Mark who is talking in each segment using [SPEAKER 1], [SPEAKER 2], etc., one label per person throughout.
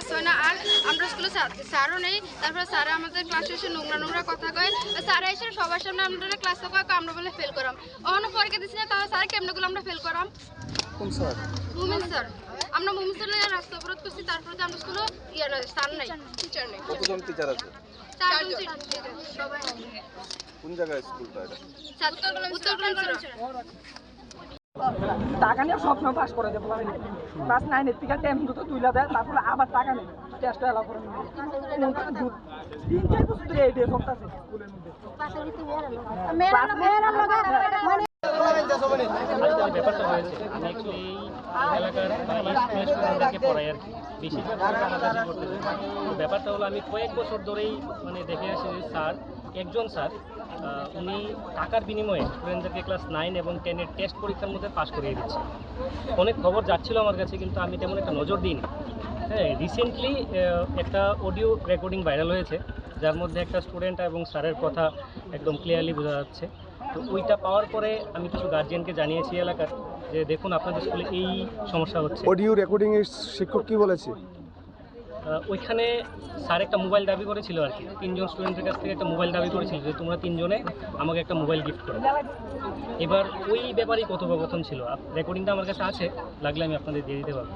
[SPEAKER 1] Class হয় না। আর আমরা স্কুলে স্যারও নেই। তারপরে স্যারে আমাদের ক্লাসে এসে নোংরা নোংরা কথা কয়। স্যার এসে সবার সামনে আমরা ক্লাসে কয় কয় আমরা বলে ফেল করাম। অন্য পরীক্ষা দিচ্ছি না তাহলে স্যার কেমনগুলো আমরা ফেল করাম?
[SPEAKER 2] কোন স্যার?
[SPEAKER 1] মুমিন স্যার। আমরা মুমিন স্যার রাস্তা অবরোধ করছি তারপরে তো আমরা স্কুলে ইয়ে নয় স্যার নাই টিচার নেই।
[SPEAKER 2] কতজন টিচার আছে? কোন জায়গায় স্কুলটা এটা?
[SPEAKER 1] উত্তর
[SPEAKER 3] টাকা নিয়ে সবসময় পাস করে দেবো ক্লাস নাইনের থেকে টেন দুটো তুলে দেয় তারপরে আবার টাকা নেই। টেস্ট এলাও করে নেবে কোনটা দূর তিন চার বছর ধরে এই ডে চলতেছে স্কুলের মধ্যে
[SPEAKER 4] ব্যাপারটা হয়েছে আমি অ্যাকচুয়ালি এলাকার বা স্টুডেন্টদেরকে পড়াই আর কি বেশিরভাগ স্টুডেন্ট আমাদের করতেছে তো ব্যাপারটা হলো আমি কয়েক বছর ধরেই মানে দেখে আসি স্যার একজন স্যার উনি টাকার বিনিময়ে স্টুডেন্টদেরকে ক্লাস নাইন এবং টেনের টেস্ট পরীক্ষার মধ্যে পাশ করিয়ে দিচ্ছে। অনেক খবর যাচ্ছিল আমার কাছে, কিন্তু আমি তেমন একটা নজর দিইনি। হ্যাঁ রিসেন্টলি একটা অডিও রেকর্ডিং ভাইরাল হয়েছে, যার মধ্যে একটা স্টুডেন্ট এবং স্যারের কথা একদম ক্লিয়ারলি বোঝা যাচ্ছে। তো ওইটা পাওয়ার পরে আমি কিছু গার্জিয়ানকে জানিয়েছি এলাকার, যে দেখুন, আপনাদের স্কুলে এই সমস্যা হচ্ছে।
[SPEAKER 2] অডিও রেকর্ডিং এর শিক্ষক কি বলেছে?
[SPEAKER 4] ওইখানে স্যার একটা মোবাইল দাবি করেছিল আর কি। তিনজন স্টুডেন্টের কাছ থেকে একটা মোবাইল দাবি করেছিল যে তোমরা তিনজনে আমাকে একটা মোবাইল গিফট করো। এবার ওই ব্যাপারেই কথোপকথন ছিল। রেকর্ডিংটা আমার কাছে আছে লাগলে আমি আপনাদের দিয়ে দিতে পারব।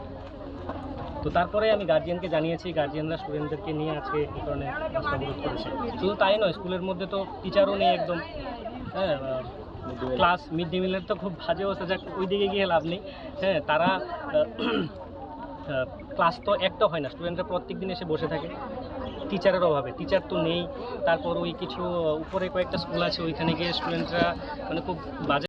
[SPEAKER 4] তো তারপরে আমি গার্জিয়ানকে জানিয়েছি গার্জিয়ানরা স্টুডেন্টদেরকে নিয়ে আজকে এই কারণে রাস্তা অবরোধ করেছে। শুধু তাই নয় স্কুলের মধ্যে তো টিচারও নেই একদম। হ্যাঁ ক্লাস মিড ডে মিলের তো খুব বাজে অবস্থা যাক ওই দিকে গিয়ে লাভ নেই। হ্যাঁ তারা ক্লাস তো একটা হয় না স্টুডেন্টরা প্রত্যেক দিন এসে বসে থাকে। টিচারের অভাবে টিচার তো নেই। তারপর ওই কিছু উপরে কয়েকটা স্কুল আছে, ওইখানে গিয়ে স্টুডেন্টরা মানে খুব বাজে